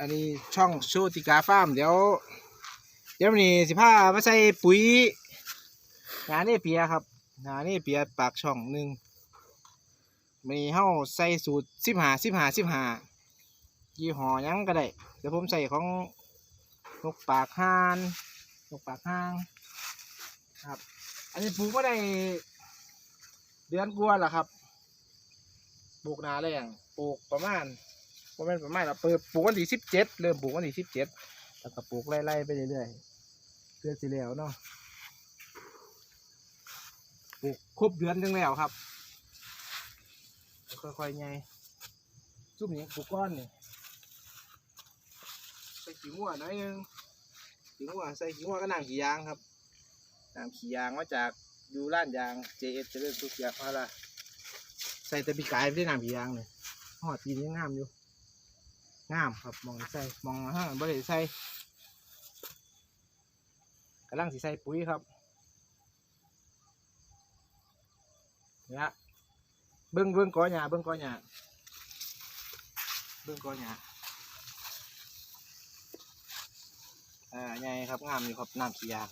อันนี้ช่องโชติกาฟาร์มเดี๋ยว เดี๋ยวนี้สิพามาใส่ปุ๋ยงานนี่เปียครับงานนี่เปียปากช่องหนึ่งมีเฮาใส่สูตรสิบหาสิบหาสิบหายี่ห้อยังก็ได้เดี๋ยวผมใส่ของนกปากห่านนกปากห่างครับ อันนี้ปลูกก็ได้เดือนกว่าแล้วครับปลูกนาแรงปลูกประมาณ ประมาณประมาณเราเปิดปลูกวันที่สิบเจ็ดเริ่มปลูกวันที่สิบเจ็ดแล้วก็ปลูกไล่ๆไปเรื่อยๆเพื่อสิแล้วเนาะปลูกครบเดือนจังแล้วครับ ค่อยๆไงซุ่มนี้ปลูกก้อนนี่ใส่ขี้งัวหน่อยนึงขี้งัวใส่ขี้งัวก็น้ำขี้ยางครับน้ำขี้ยางมาจากอยู่ร้านยาง JS เจะเริ่มทุกอย่างมาละใส่ต่ปีกายไม่ได้น้ำขี้ยางเลยหอดปีนี้งามอยู่ งามครับมองใส่มองห้างบริใส่กำลังสิใส่ปุ๋ยครับเนี่ยเบิ้งเบิ้งก้อหญ้าเบิ้งก้อหญ้าเบิ้งก้อหญ้าอ่าใหญ่ครับงามอยู่ครับน้ำขี้ยาง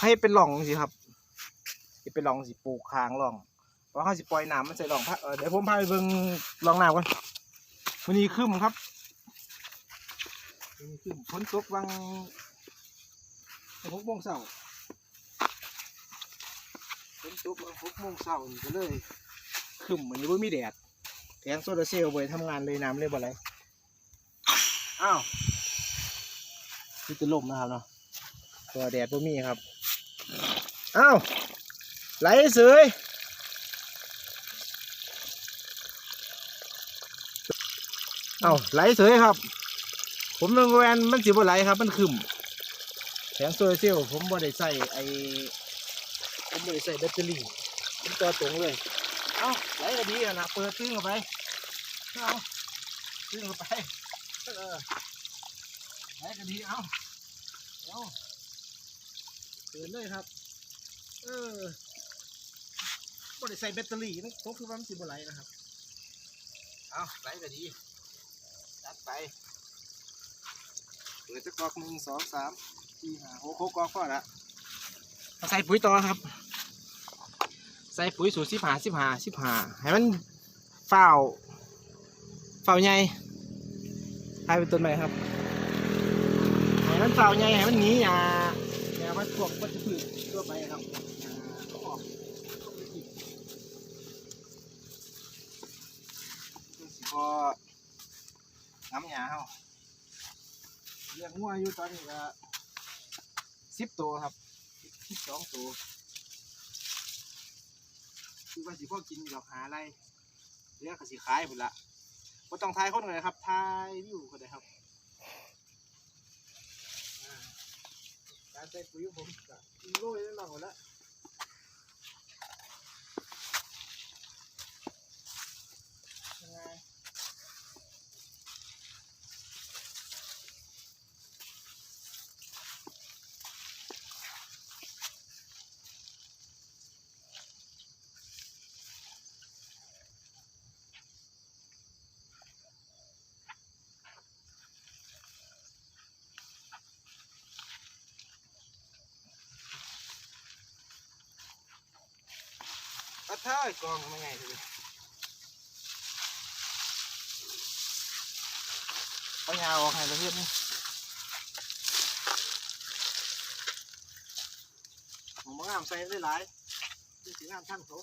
ให้เป็นหล่องสิครับจะเป็นหล่องสิปลูกคางหล่องเพราะเขาสิปล่อยน้ำมันใส่หล่องพะเออเดี๋ยวผมพาไปเบิ่งหล่องน้ำก่อนวันนี้ขึ้นครับ ขึ้นฝนตกวังหกโมงเช้าฝนตกวังหกโมงเช้านี่ก็เลยขึ้นเหมือนว่ามีแดดแผงโซลาเซลล์ไว้ทำงานเลยน้ำเลยบ่ไรอ้าวนี่จะล่มนะครับเนาะตัวแดดบ่มีครับอ้าวไหลเสยเอ้าไหลเสยครับ ผมนึกว่าแอนมันสิบ่ไหลครับ มันขึ้นแผงโซลาร์เซลล์ผมบ่ได้ใส่ไอ้ผมบ่ได้ใส่แบตเตอรี่ผมต่อตรงเลย เอ้าไหลก็ดีอะนะเปิดตึ้งเข้าไปเอาตึ้งเข้าไปเออไหลก็ดีเอาเอาเตือนเลยครับ เออบ่ได้ใส่แบตเตอรี่นะผมคือว่ามันสิบ่ไหลนะครับ เอาไหลก็ดีจัดไป เปิดจะกอกหนึ่งสองสามสี่ห้าหกหกกอกพอละใส่ปุ๋ยต่อครับ ใส่ปุ๋ยสูตรสิบห้าสิบห้าสิบห้าให้มันเฝ้าวฝ้าใหญ่ให้เป็นต้นไม้ครับให้มันเฝ้าใหญ่ให้มันหนีอย่าอย่ามันพวกวัชพืชทั่วไปครับอ่าเขาออกเขาไปกินคือสิพอน้ำยาเฮา เลี้ยงงัวอยู่ตอนนี้ก็สิบตัวครับสิบสองตัวคือว่าสิพ่อกินดอกหาอะไรเลี้ยงก็สิขายหมดละก็ต้องทายคนเลยครับทายวิวก็ได้ครับการใส่ปุ๋ยผมก็โรยได้หน่อยแล้ว ท่ากองมันไงทีเอายาออกให้ประเภทนี้ผมมางามใส่ได้หลายดูสีงามท่านเขา